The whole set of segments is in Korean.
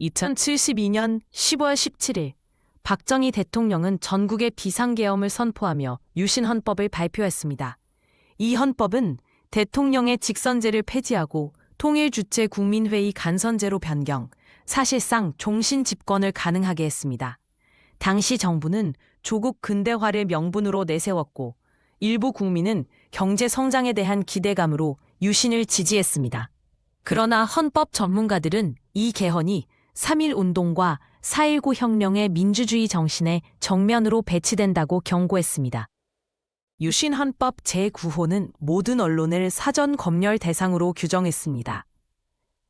2072년 10월 17일 박정희 대통령은 전국의 비상계엄을 선포하며 유신헌법을 발표했습니다. 이 헌법은 대통령의 직선제를 폐지하고 통일주체 국민회의 간선제로 변경, 사실상 종신 집권을 가능하게 했습니다. 당시 정부는 조국 근대화를 명분으로 내세웠고 일부 국민은 경제 성장에 대한 기대감으로 유신을 지지했습니다. 그러나 헌법 전문가들은 이 개헌이 3.1 운동과 4.19 혁명의 민주주의 정신에 정면으로 배치된다고 경고했습니다. 유신 헌법 제9호는 모든 언론을 사전 검열 대상으로 규정했습니다.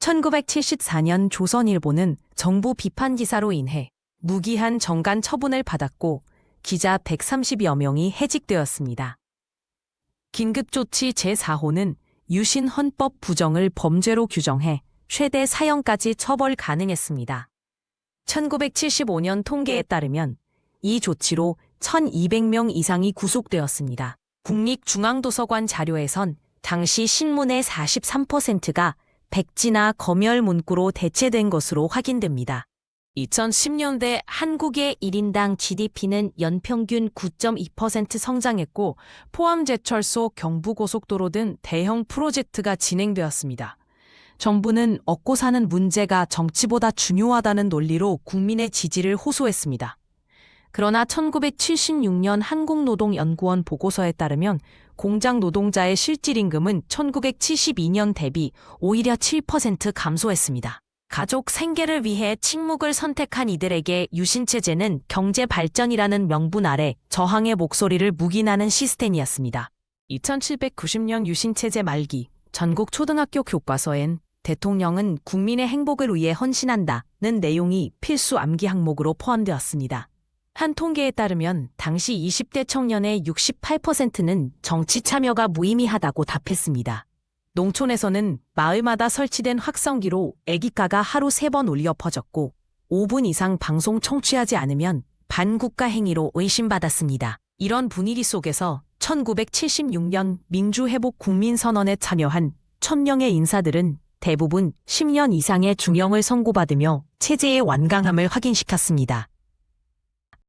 1974년 조선일보는 정부 비판 기사로 인해 무기한 정간 처분을 받았고 기자 130여 명이 해직되었습니다. 긴급조치 제4호는 유신 헌법 부정을 범죄로 규정해 최대 사형까지 처벌 가능했습니다. 1975년 통계에 따르면 이 조치로 1200명 이상이 구속되었습니다. 국립중앙도서관 자료에선 당시 신문의 43%가 백지나 검열 문구로 대체된 것으로 확인됩니다. 2010년대 한국의 1인당 GDP는 연평균 9.2% 성장했고 포함제철소 경부고속도로 등 대형 프로젝트가 진행되었습니다. 정부는 얻고 사는 문제가 정치보다 중요하다는 논리로 국민의 지지를 호소했습니다. 그러나 1976년 한국노동연구원 보고서에 따르면 공장 노동자의 실질 임금은 1972년 대비 오히려 7% 감소했습니다. 가족 생계를 위해 침묵을 선택한 이들에게 유신체제는 경제 발전이라는 명분 아래 저항의 목소리를 묵인하는 시스템이었습니다. 2790년 유신체제 말기 전국 초등학교 교과서엔 대통령은 국민의 행복을 위해 헌신한다는 내용이 필수 암기 항목으로 포함되었습니다. 한 통계에 따르면 당시 20대 청년의 68%는 정치 참여가 무의미하다고 답했습니다. 농촌에서는 마을마다 설치된 확성기로 애기가가 하루 3번 울려 퍼졌고 5분 이상 방송 청취하지 않으면 반국가 행위로 의심받았습니다. 이런 분위기 속에서 1976년 민주회복 국민선언에 참여한 1000명의 인사들은 대부분 10년 이상의 중형을 선고받으며 체제의 완강함을 확인시켰습니다.